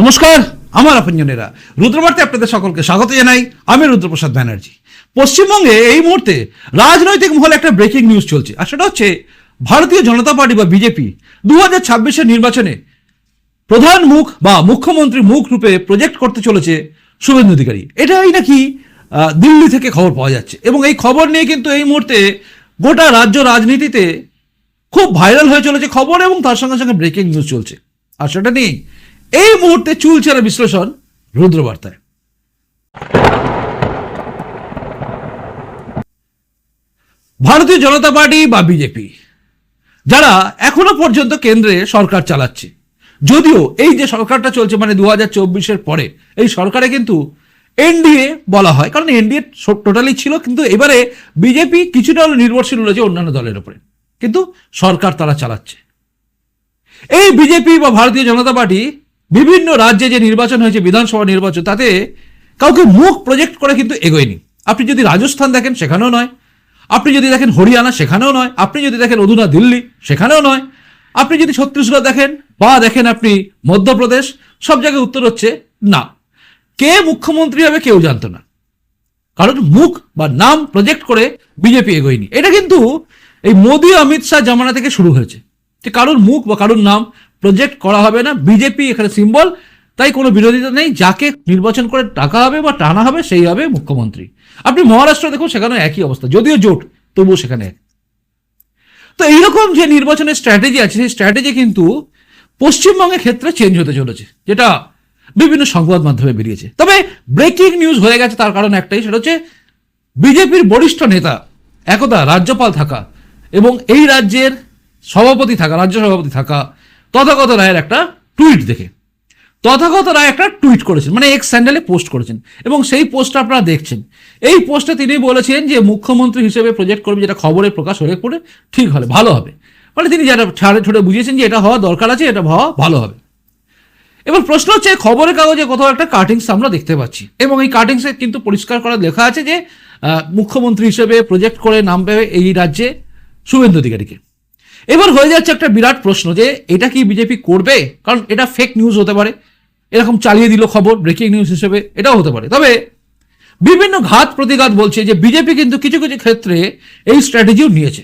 নমস্কার, আমার আপনজনেরা। রুদ্রবার্তে আপনাদের সকলকে স্বাগত জানাই। আমি রুদ্রপ্রসাদ ব্যানার্জি। পশ্চিমবঙ্গে এই মুহূর্তে রাজনৈতিক মহলে একটা ব্রেকিং নিউজ চলছে, আর সেটা হচ্ছে ভারতীয় জনতা পার্টি বা বিজেপি দু হাজার নির্বাচনে প্রধান মুখ বা মুখ্যমন্ত্রী মুখ রূপে প্রজেক্ট করতে চলেছে শুভেন্দু অধিকারী। এটাই নাকি দিল্লি থেকে খবর পাওয়া যাচ্ছে। এবং এই খবর নিয়ে কিন্তু এই মুহূর্তে গোটা রাজ্য রাজনীতিতে খুব ভাইরাল হয়ে চলেছে খবর এবং তার সঙ্গে সঙ্গে ব্রেকিং নিউজ চলছে। আর সেটা নিয়ে এই মুহূর্তে চুলচেরা বিশ্লেষণ রুদ্রবার্তায়। ভারতীয় জনতা পার্টি বা বিজেপি, যারা এখনও পর্যন্ত কেন্দ্রে সরকার চালাচ্ছে। যদিও এই যে সরকারটা চলছে মানে দু হাজার পরে, এই সরকারে কিন্তু এনডিএ বলা হয়, কারণ এনডিএ টোটালি ছিল, কিন্তু এবারে বিজেপি কিছুটা হলে নির্ভরশীল রয়েছে অন্যান্য দলের উপরে। কিন্তু সরকার তারা চালাচ্ছে। এই বিজেপি বা ভারতীয় জনতা পার্টি বিভিন্ন রাজ্যে যে নির্বাচন হয়েছে, বিধানসভা নির্বাচন, তাতে কাউকে মুখ প্রজেক্ট করে কিন্তু এগোয়নি। আপনি যদি রাজস্থান দেখেন, সেখানেও নয়। আপনি যদি দেখেন হরিয়ানা, সেখানেও নয়। আপনি যদি দেখেন অধুনা দিল্লি, সেখানেও নয়। আপনি যদি ছত্তিশগড় দেখেন বা দেখেন আপনি মধ্যপ্রদেশ, সব জায়গায় উত্তর হচ্ছে না। কে মুখ্যমন্ত্রী হবে কেউ জানতো না। কারণ মুখ বা নাম প্রজেক্ট করে বিজেপি এগোয়নি। এটা কিন্তু এই মোদি, অমিত শাহ জামানা থেকে শুরু হয়েছে। যে কারোর মুখ বা কারোর নাম প্রজেক্ট করা হবে না বিজেপি এখানে সিম্বল তাই কোনো বিরোধিতা নেই, যাকে নির্বাচন করে টাকা হবে বা টানা হবে, সেই হবে মুখ্যমন্ত্রী। আপনি মহারাষ্ট্র দেখুন সেখানে একই অবস্থা, যদিও জোট, তবুও সেখানে তো এইরকম যে নির্বাচনের স্ট্র্যাটেজি আছে, সেই স্ট্র্যাটেজি কিন্তু পশ্চিমবঙ্গের ক্ষেত্রে চেঞ্জ হতে চলেছে, যেটা বিভিন্ন সংবাদ মাধ্যমে বেরিয়েছে। তবে ব্রেকিং নিউজ হয়ে গেছে, তার কারণ একটাই, সেটা হচ্ছে বিজেপির বরিষ্ঠ নেতা একদা রাজ্যপাল থাকা এবং এই রাজ্যের সভাপতি থাকা, রাজ্য সভাপতি থাকা তথাগত রায়ের একটা টুইট দেখে। তথাগত রায় একটা টুইট করেছেন মানে এক্স স্যান্ডেলে পোস্ট করেছেন। এবং সেই পোস্টটা আপনারা দেখছেন। এই পোস্টে তিনি বলেছেন যে, মুখ্যমন্ত্রী হিসেবে প্রজেক্ট করবে যেটা খবরে প্রকাশ হয়ে পড়ে ঠিক হলে, ভালো হবে। মানে তিনি যেটা ছাড়ে ছুড়ে বুঝিয়েছেন যে, এটা হওয়া দরকার আছে, এটা হওয়া ভালো হবে। এবার প্রশ্ন হচ্ছে, খবরের কাগজে কোথাও একটা কাটিংস আমরা দেখতে পাচ্ছি। এবং এই কাটিংসে কিন্তু পরিষ্কার করা লেখা আছে যে মুখ্যমন্ত্রী হিসেবে প্রজেক্ট করে নাম পেবে এই রাজ্যে শুভেন্দু অধিকারীকে। এবার হয়ে যাচ্ছে একটা বিরাট প্রশ্ন যে এটা কি বিজেপি করবে? কারণ এটা ফেক নিউজ হতে পারে। এরকম চালিয়ে দিল খবর ব্রেকিং নিউজ হিসেবে এটাও হতে পারে। তবে বিভিন্ন ঘাত প্রতিঘাত বলছে যে বিজেপি কিন্তু কিছু কিছু ক্ষেত্রে এই স্ট্র্যাটেজিও নিয়েছে।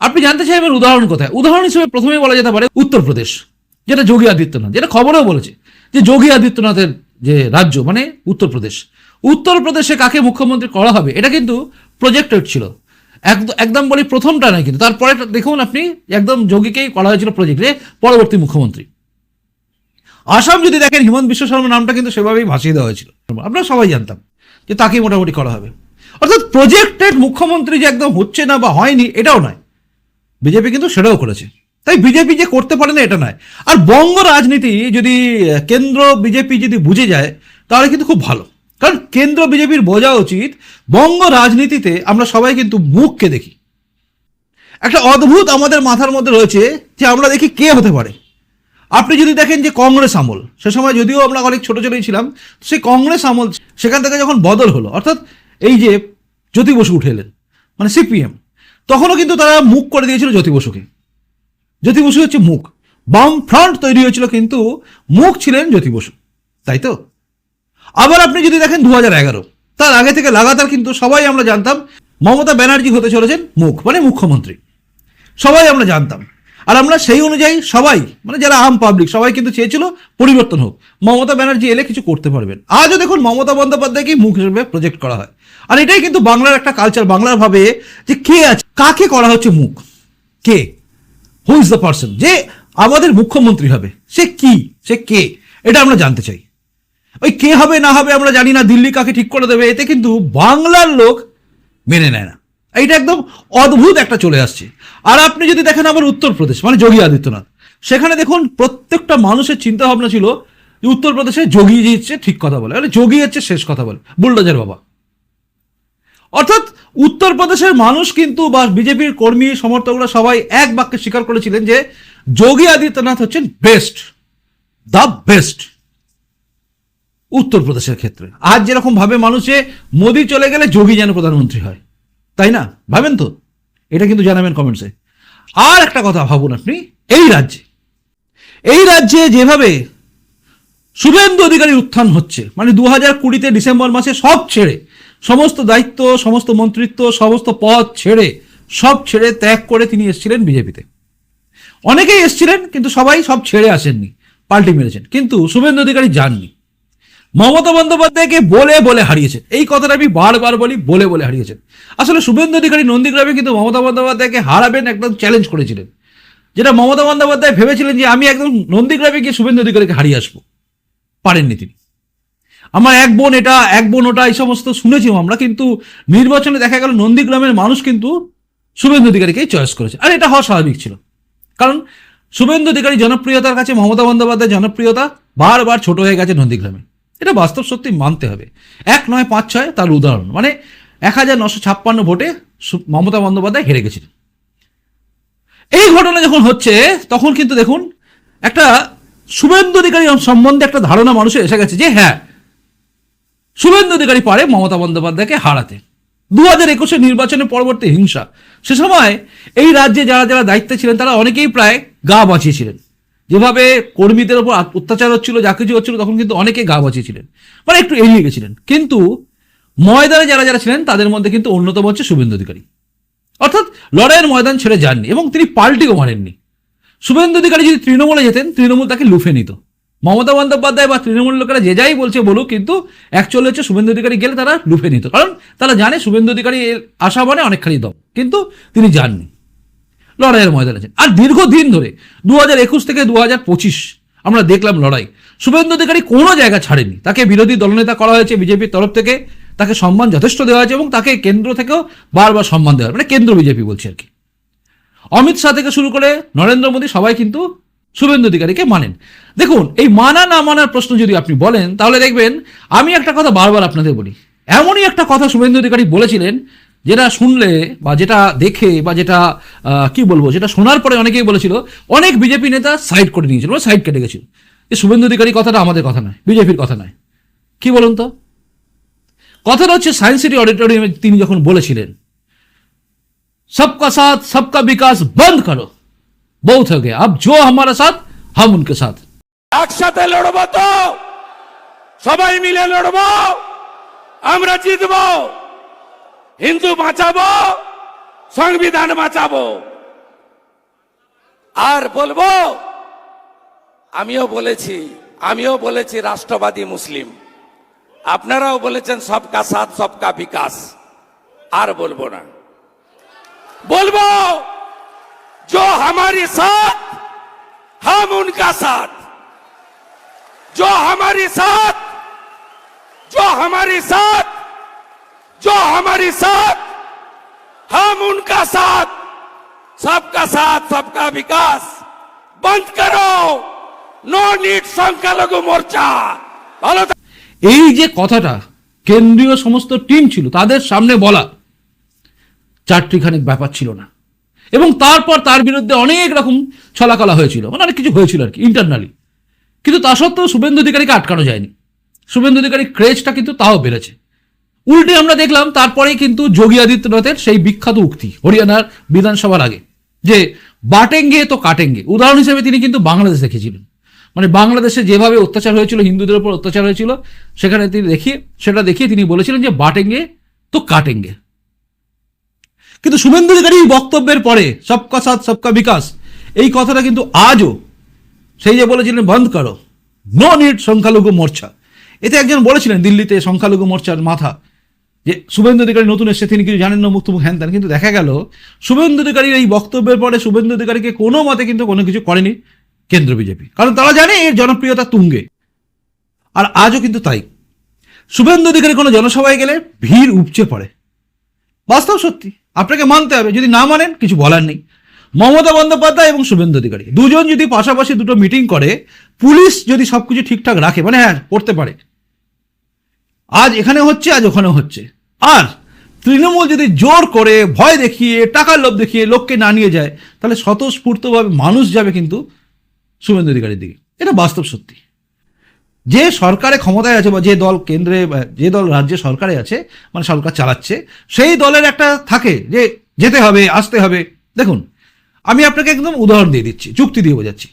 আপনি জানতে চাইবেন উদাহরণ কোথায়? উদাহরণ হিসেবে প্রথমেই বলা যেতে পারে উত্তরপ্রদেশ, যেটা যোগী আদিত্যনাথ, যেটা খবরেও বলেছে যে যোগী আদিত্যনাথের যে রাজ্য মানে উত্তরপ্রদেশ, উত্তরপ্রদেশে কাকে মুখ্যমন্ত্রী করা হবে? এটা কিন্তু প্রজেক্টেড ছিল। একদম বলি প্রথমটা নয় কিন্তু তারপরে দেখুন আপনি, একদম যোগীকেই করা হয়েছিল প্রজেক্টে পরবর্তী মুখ্যমন্ত্রী। আসাম যদি দেখেন, হিমন্ত বিশ্ব শর্মা নামটা কিন্তু সেভাবেই ভাসিয়ে দেওয়া হয়েছিল। আমরা সবাই জানতাম যে তাকেই মোটামুটি করা হবে। অর্থাৎ প্রজেক্টেড মুখ্যমন্ত্রী যে একদম হচ্ছে না বা হয়নি, এটাও নয়। বিজেপি কিন্তু সেটাও করেছে। তাই বিজেপি যে করতে পারে না, এটা নয়। আর বঙ্গ রাজনীতি যদি কেন্দ্র বিজেপি যদি বুঝে যায়, তাহলে কিন্তু খুব ভালো। কারণ কেন্দ্র বিজেপির বোঝা উচিত, বঙ্গ রাজনীতিতে আমরা সবাই কিন্তু মুখকে দেখি। একটা অদ্ভুত আমাদের মাথার মধ্যে রয়েছে যে আমরা দেখি কে হতে পারে। আপনি যদি দেখেন যে কংগ্রেস আমল, সে সময় যদিও আমরা অনেক ছোট ছোটই ছিলাম সেই কংগ্রেস আমল সেখান থেকে যখন বদল হলো, অর্থাৎ এই যে জ্যোতি বসু উঠে এলেন মানে সিপিএম, তখনও কিন্তু তারা মুখ করে দিয়েছিল জ্যোতি বসুকে। জ্যোতি বসু হচ্ছে মুখ। বাম ফ্রন্ট তৈরি হয়েছিল কিন্তু মুখ ছিলেন জ্যোতি বসু। তাই তো? আবার আপনি যদি দেখেন দু হাজার এগারো, তার আগে থেকে লাগাতার কিন্তু সবাই আমরা জানতাম মমতা ব্যানার্জি হতে চলেছেন মুখ মানে মুখ্যমন্ত্রী। সবাই আমরা জানতাম। আর আমরা সেই অনুযায়ী সবাই মানে যারা আম পাবলিক সবাই কিন্তু চেয়েছিল পরিবর্তন হোক। মমতা ব্যানার্জি এলে কিছু করতে পারবেন। আজও দেখুন মমতা বন্দ্যোপাধ্যায়কেই মুখ হিসেবে প্রজেক্ট করা হয়। আর এটাই কিন্তু বাংলার একটা কালচার বাংলার ভাবে যে কে আছে, কাকে করা হচ্ছে মুখ? কে? হু ইজ দ্য পার্সন যে আমাদের মুখ্যমন্ত্রী হবে, সে কি? সে কে? এটা আমরা জানতে চাই। ওই কে হবে, না হবে আমরা জানি না, দিল্লি কাকে ঠিক করে দেবে, এতে কিন্তু বাংলার লোক মেনে নেয় না। এইটা একদম অদ্ভুত একটা চলে আসছে। আর আপনি যদি দেখেন আবার উত্তরপ্রদেশ মানে যোগী আদিত্যনাথ, সেখানে দেখুন প্রত্যেকটা মানুষের চিন্তা ভাবনা ছিল যে উত্তরপ্রদেশে যোগী হচ্ছে ঠিক কথা বলে মানে যোগী হচ্ছে শেষ কথা বলে, বুলডোজার বাবা। অর্থাৎ উত্তরপ্রদেশের মানুষ কিন্তু বা বিজেপির কর্মী, সমর্থকরা সবাই এক বাক্যে স্বীকার করেছিলেন যে যোগী আদিত্যনাথ হচ্ছেন বেস্ট দ্য বেস্ট উত্তরপ্রদেশের ক্ষেত্রে। আজ যেরকম ভাবে মানুষে মোদি চলে গেলে যোগী যেন প্রধানমন্ত্রী হয়। তাই না? ভাবেন তো? এটা কিন্তু জানাবেন কমেন্টসে। আর একটা কথা ভাবুন আপনি, এই রাজ্যে এই রাজ্যে যেভাবে শুভেন্দু অধিকারীর উত্থান হচ্ছে মানে দু হাজার কুড়িতে ডিসেম্বর মাসে সব ছেড়ে, সমস্ত দায়িত্ব, সমস্ত মন্ত্রিত্ব, সমস্ত পদ ছেড়ে, সব ছেড়ে ত্যাগ করে তিনি এসেছিলেন বিজেপিতে। অনেকেই এসেছিলেন, কিন্তু সবাই সব ছেড়ে আসেননি, পাল্টি মেরেছেন। কিন্তু শুভেন্দু অধিকারী যাননি। মমতা বন্দ্যোপাধ্যায়কে বলে বলে হারিয়েছেন এই কথাটা আমি বারবার বলি, বলে বলে হারিয়েছেন আসলে শুভেন্দু অধিকারী নন্দীগ্রামে কিন্তু মমতা বন্দ্যোপাধ্যায়কে হারাবেন একদম চ্যালেঞ্জ করেছিলেন। যেটা মমতা বন্দ্যোপাধ্যায় ভেবেছিলেন যে আমি একদম নন্দীগ্রামে গিয়ে শুভেন্দু অধিকারীকে হারিয়ে আসব। পারেননি তিনি। আমার এক বোন এটা, এক বোন ওটা, এই সমস্ত শুনেছিও আমরা, কিন্তু নির্বাচনে দেখা গেল নন্দীগ্রামের মানুষ কিন্তু শুভেন্দু অধিকারীকেই চয়েস করেছে। আর এটা হওয়া স্বাভাবিক ছিল। কারণ শুভেন্দু অধিকারী জনপ্রিয়তার কাছে মমতা বন্দ্যোপাধ্যায়ের জনপ্রিয়তা বারবার ছোট হয়ে গেছে নন্দীগ্রামে। এটা বাস্তব সত্যি মানতে হবে। এক নয় পাঁচ ছয় তার উদাহরণ। মানে এক হাজার নশো ছাপ্পান্ন ভোটে মমতা বন্দ্যোপাধ্যায় হেরে গেছিলেন। এই ঘটনা যখন হচ্ছে, তখন কিন্তু দেখুন, একটা শুভেন্দু অধিকারী সম্বন্ধে একটা ধারণা মানুষের এসে গেছে যে হ্যাঁ শুভেন্দু অধিকারী পারে মমতা বন্দ্যোপাধ্যায়কে হারাতে। দু হাজার একুশে নির্বাচনের পরবর্তী হিংসা। সে সময় এই রাজ্যে যারা যারা দায়িত্বে ছিলেন, তারা অনেকেই প্রায় গা বাঁচিয়েছিলেন। যেভাবে কর্মীদের আত- অত্যাচার হচ্ছিল, যা কিছু হচ্ছিল, তখন কিন্তু অনেকে গা বাঁচিয়েছিলেন। মানে একটু এড়িয়ে গেছিলেন। কিন্তু ময়দানে যারা যারা ছিলেন, তাদের মধ্যে কিন্তু অন্যতম হচ্ছে শুভেন্দু অধিকারী। অর্থাৎ লড়াইয়ের ময়দান ছেড়ে যাননি এবং তিনি পাল্টিও মারেননি। শুভেন্দু অধিকারী যদি তৃণমূলে যেতেন, তৃণমূল তাকে লুফে নিত। মমতা বন্দ্যোপাধ্যায় বা তৃণমূল লোকেরা যে যাই বলছে বলুক, কিন্তু অ্যাকচুয়ালি হচ্ছে শুভেন্দু অধিকারী গেলে তারা লুফে নিত। কারণ তারা জানে শুভেন্দু অধিকারী আশা মানে অনেকখানি দম, কিন্তু তিনি যাননি। লড়াইয়ের ময়দানে আছেন। আর দীর্ঘদিন ধরে দু হাজার একুশ থেকে দু হাজার পঁচিশ, আমরা দেখলাম লড়াই। শুভেন্দু অধিকারী কোনো জায়গা ছাড়েনি। তাকে বিরোধী দলনেতা করা হয়েছে বিজেপির তরফ থেকে। তাকে সম্মান যথেষ্ট দেওয়া হয়েছে এবং তাকে কেন্দ্র থেকেও বারবার সম্মান দেওয়া মানে কেন্দ্র বিজেপি বলছে আর কি। অমিত শাহ থেকে শুরু করে নরেন্দ্র মোদী সবাই কিন্তু শুভেন্দু অধিকারীকে মানেন। দেখুন, এই মানা না মানার প্রশ্ন যদি আপনি বলেন, তাহলে দেখবেন, আমি একটা কথা বারবার আপনাদের বলি। এমনই একটা কথা শুভেন্দু অধিকারী বলেছিলেন যেটা শুনলে বা যেটা দেখে বা যেটা কি বলব, যেটা শোনার পরে অনেকেই বলেছিল, অনেক বিজেপি নেতা সাইড করে নিয়েছিল মানে বা সাইড কেটে গেছিল। যে শুভেন্দু অধিকারী কথাটা আমাদের কথা নয়, বিজেপির কথা নয়। কি বলুন তো? কথাটা হচ্ছে সায়েন্স সিটি অডিটোরিয়ামে তিনি যখন বলেছিলেন, সবকা সাথ, সবকা বিকাশ বন্ধ করো। বহুত থাকে আপ আব জো আমার সাথ, হাম উনকে সাথ। একসাথে লড়ব তো, সবাই মিলে লড়ব, আমরা জিতবো। হিন্দু বাঁচাবো সংবিধান বাঁচাবো আর বলবো আমিও বলেছি আমিও বলেছি রাষ্ট্রবাদী মুসলিম আপনারাও বলেছেন সবকা সাথ সবকা বিকাশ আর বলবো না বলবো जो हमारे साथ हम उनका साथ जो हमारे साथ जो हमारे साथ जो हमारे साथ हम उनका साथ सबका साथ सबका विकास बंद करो नो नीट संख्यालघु मोर्चा ভালো থাক- এই যে কথাটা কেন্দ্রীয় সমস্ত টিম ছিল তাদের সামনে বলা চারটিখানিক ব্যাপার ছিল না এবং তারপর তার বিরুদ্ধে অনেক রকম ছলাকলা হয়েছিল মানে অনেক কিছু হয়েছিল আর কি ইন্টারনালি কিন্তু তা সত্ত্বেও শুভেন্দু অধিকারীকে আটকানো যায়নি শুভেন্দু অধিকারী ক্রেজটা কিন্তু তাও বেড়েছে উল্টে আমরা দেখলাম তারপরেই কিন্তু যোগী আদিত্যনাথের সেই বিখ্যাত উক্তি হরিয়ানার বিধানসভার আগে, যে বাটেঙ্গে তো কাটেঙ্গে। উদাহরণ হিসেবে তিনি কিন্তু বাংলাদেশ দেখেছিলেন। মানে বাংলাদেশে যেভাবে অত্যাচার হয়েছিল, হিন্দুদের উপর অত্যাচার হয়েছিল, সেখানে তিনি দেখিয়ে, সেটা দেখিয়ে তিনি বলেছিলেন যে বাটেঙ্গে তো কাটেঙ্গে। কিন্তু শুভেন্দু অধিকারী বক্তব্যের পরে, সবকা সাথ, সবকা বিকাশ, এই কথাটা কিন্তু আজও সেই যে বলেছিলেন, বন্ধ করো। নো নিড সংখ্যালঘু মোর্চা। এতে একজন বলেছিলেন দিল্লিতে সংখ্যালঘু মোর্চার মাথা। যে শুভেন্দু অধিকারী নতুন এসে তিনি কিছু জানেন না মুক্ত মুখ হ্যান। কিন্তু দেখা গেল, শুভেন্দু অধিকারীর এই বক্তব্যের পরে শুভেন্দু অধিকারীকে কোনো মতে কিন্তু কোনো কিছু করেনি কেন্দ্র বিজেপি। কারণ তারা জানে এর জনপ্রিয়তা তুঙ্গে। আর আজও কিন্তু তাই। শুভেন্দু অধিকারী কোনো জনসভায় গেলে ভিড় উপচে পড়ে। বাস্তব সত্যি। আপনাকে মানতে হবে, যদি না মানেন কিছু বলার নেই। মমতা বন্দ্যোপাধ্যায় এবং শুভেন্দু অধিকারী দুজন যদি পাশাপাশি দুটো মিটিং করে, পুলিশ যদি সবকিছু ঠিকঠাক রাখে মানে হ্যাঁ করতে পারে। আজ এখানে হচ্ছে, আজ ওখানে হচ্ছে। আর তৃণমূল যদি জোর করে ভয় দেখিয়ে, টাকার লোভ দেখিয়ে লোককে না নিয়ে যায়, তাহলে স্বতঃস্ফূর্তভাবে মানুষ যাবে কিন্তু শুভেন্দু অধিকারীর দিকে। এটা বাস্তব সত্যি। যে সরকারে ক্ষমতায় আছে বা যে দল কেন্দ্রে যে দল রাজ্যে সরকারে আছে মানে সরকার চালাচ্ছে, সেই দলের একটা থাকে যে যেতে হবে, আসতে হবে। দেখুন, আমি আপনাকে একদম উদাহরণ দিয়ে দিচ্ছি যুক্তি দিয়ে বোঝাচ্ছি।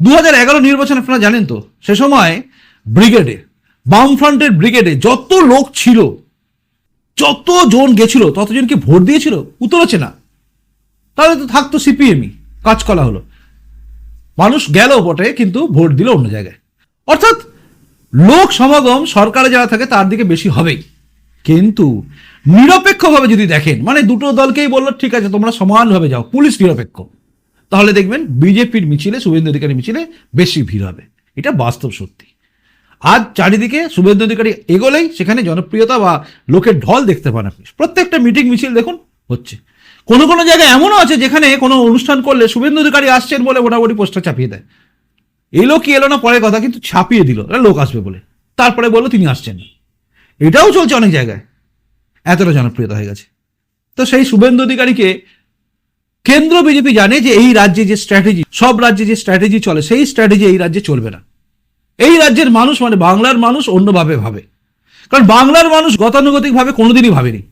দু হাজার এগারো নির্বাচন আপনারা জানেন তো, সে সময় ব্রিগেডে বামফ্রন্টের ব্রিগেডে যত লোক ছিল, যত জন গেছিল ততজন কি ভোট দিয়েছিল উত্তর হচ্ছে না তাহলে তো থাকতো সিপিএমই কাজ করা হলো। মানুষ গেল বটে কিন্তু ভোট দিল অন্য জায়গায়। অর্থাৎ লোক সমাগম সরকারে যারা থাকে, তার দিকে বেশি হবেই। কিন্তু নিরপেক্ষভাবে যদি দেখেন মানে দুটো দলকেই বলল, ঠিক আছে, তোমরা সমানভাবে যাও, পুলিশ নিরপেক্ষ। তাহলে দেখবেন, বিজেপির মিছিলে, শুভেন্দু অধিকারী মিছিলে বেশি ভিড় হবে। এটা বাস্তব সত্যি। আজ চারিদিকে শুভেন্দু অধিকারী এগোলেই সেখানে জনপ্রিয়তা বা লোকের ঢল দেখতে পান আপনি। প্রত্যেকটা মিটিং মিছিল দেখুন, হচ্ছে। কোনো কোনো জায়গায় এমনও আছে যেখানে কোনো অনুষ্ঠান করলে শুভেন্দু অধিকারী আসছেন বলে মোটামুটি পোস্টার চাপিয়ে দেয়। এলো কি এলো না পরের কথা, কিন্তু ছাপিয়ে দিল লোক আসবে বলে। তারপরে বলল তিনি আসছেন এটাও চলছে অনেক জায়গায়। এতটা জনপ্রিয়তা হয়ে গেছে। তো সেই শুভেন্দু অধিকারীকে কেন্দ্র বিজেপি জানে যে এই রাজ্যে যে স্ট্র্যাটেজি সব রাজ্যে যে স্ট্র্যাটেজি চলে, সেই স্ট্র্যাটেজি এই রাজ্যে চলবে না। এই রাজ্যের মানুষ মানে বাংলার মানুষ অন্যভাবে ভাবে। কারণ বাংলার মানুষ গতানুগতিকভাবে কোনোদিনই ভাবেনি।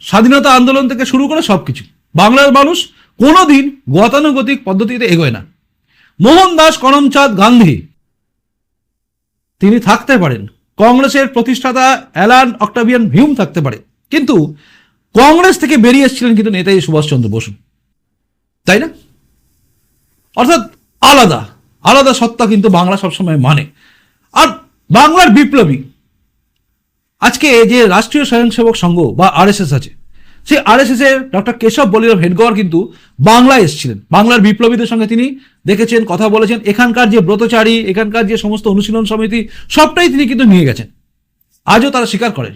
স্বাধীনতা আন্দোলন থেকে শুরু করে সব কিছু বাংলার মানুষ কোনোদিন গতানুগতিক পদ্ধতিতে এগোয় না। মোহনদাস করমচাঁদ গান্ধী, তিনি থাকতে পারেন। কংগ্রেসের প্রতিষ্ঠাতা অ্যালান অক্টাভিয়ান ভিউম থাকতে পারে। কিন্তু কংগ্রেস থেকে বেরিয়ে এসেছিলেন কিন্তু নেতাজি সুভাষচন্দ্র বসু। তাই না? অর্থাৎ আলাদা। আলাদা সত্তা কিন্তু বাংলা সবসময় মানে। আর বাংলার বিপ্লবী। আজকে যে রাষ্ট্রীয় স্বয়ংসেবক সংঘ বা আরএসএস আছে, সেই আরএসএস এর ডক্টর কেশব বলিরাম হেডগর কিন্তু বাংলায় এসেছিলেন। বাংলার বিপ্লবীদের সঙ্গে তিনি দেখেছেন, কথা বলেছেন। এখানকার যে ব্রতচারী, এখানকার যে সমস্ত অনুশীলন সমিতি, সবটাই তিনি কিন্তু নিয়ে গেছেন। আজও তারা স্বীকার করেন।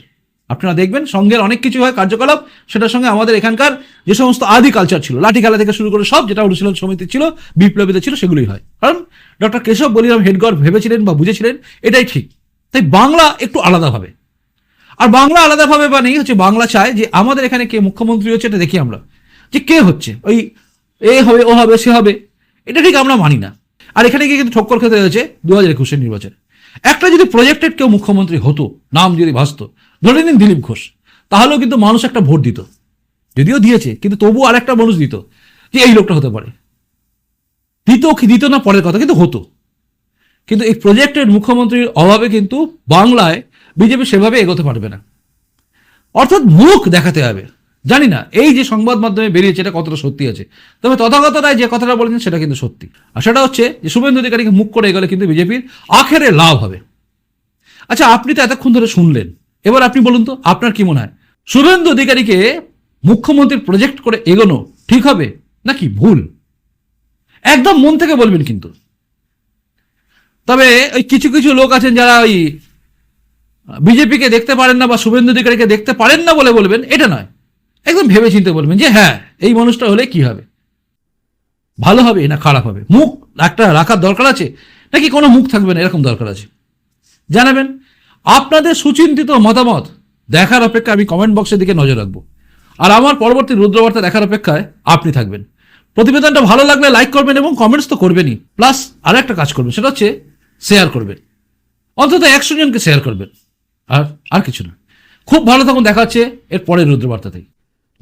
আপনারা দেখবেন সঙ্গের অনেক কিছু হয় কার্যকলাপ, সেটার সঙ্গে আমাদের এখানকার যে সমস্ত আদি কালচার ছিল, লাঠি খেলা থেকে শুরু করে সব যেটা অনুশীলন সমিতি ছিল, বিপ্লবীদের ছিল, সেগুলোই হয়। কারণ ডক্টর কেশব বলিরাম হেডগর ভেবেছিলেন বা বুঝেছিলেন, এটাই ঠিক। তাই বাংলা একটু আলাদাভাবে আর বাংলা আলাদাভাবে বা নেই, হচ্ছে বাংলা চায় যে আমাদের এখানে কে মুখ্যমন্ত্রী হচ্ছে, এটা দেখি আমরা। যে কে হচ্ছে, ওই এ হবে, ও হবে, সে হবে, এটা ঠিক আমরা মানি না। আর এখানে গিয়ে কিন্তু ঠক্কর খেতে হয়েছে দু হাজার একুশের নির্বাচনে। একটা যদি প্রজেক্টেড কেউ মুখ্যমন্ত্রী হতো, নাম যদি ভাসতো ধরে নিন দিলীপ ঘোষ। তাহলেও কিন্তু মানুষ একটা ভোট দিত। যদিও দিয়েছে, কিন্তু তবুও আরেকটা মানুষ দিত যে এই লোকটা হতে পারে। দিত কি দিত না পরের কথা, কিন্তু হতো। কিন্তু এই প্রজেক্টের মুখ্যমন্ত্রীর অভাবে কিন্তু বাংলায় বিজেপি সেভাবে এগোতে পারবে না। অর্থাৎ মুখ দেখাতে হবে। জানি না, এই যে সংবাদ মাধ্যমে বেরিয়েছে, এটা কতটা সত্যি আছে। তবে তথাগত রায় যে কথাটা বলেছেন, সেটা কিন্তু সত্যি। আর সেটা হচ্ছে যে শুভেন্দু অধিকারীকে মুখ করে এগোলে কিন্তু বিজেপির আখেরে লাভ হবে। আচ্ছা আপনি তো এতক্ষণ ধরে শুনলেন। এবার আপনি বলুন তো, আপনার কি মনে হয়? শুভেন্দু অধিকারীকে মুখ্যমন্ত্রীর প্রজেক্ট করে এগোনো ঠিক হবে নাকি ভুল? একদম মন থেকে বলবেন কিন্তু। তবে ওই কিছু কিছু লোক আছেন যারা ওই বিজেপিকে দেখতে পারেন না বা শুভেন্দু অধিকারীকে দেখতে পারেন না বলে বলবেন, এটা নয়। একদম ভেবে চিন্তে বলবেন যে হ্যাঁ এই মানুষটা হলে কি হবে? ভালো হবে না খারাপ হবে? মুখ একটা রাখার দরকার আছে? নাকি কোনো মুখ থাকবে না? এরকম দরকার আছে? জানাবেন। আপনাদের সুচিন্তিত মতামত দেখার অপেক্ষা আমি কমেন্ট বক্সের দিকে নজর রাখব। আর আমার পরবর্তী রুদ্রবার্তা দেখার অপেক্ষায় আপনি থাকবেন। প্রতিবেদনটা ভালো লাগলে লাইক করবেন এবং কমেন্টস তো করবেনই। প্লাস আর একটা কাজ করবেন, সেটা হচ্ছে শেয়ার করবেন। অন্তত একশো জনকে শেয়ার করবেন। আর আর কিছু না। খুব ভালো থাকুন, দেখা হচ্ছে এর পরের রুদ্রবার্তাতেই।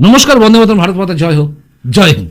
নমস্কার, বন্দে মাতরম, ভারত মাতা, জয় হোক। জয় হিন্দ।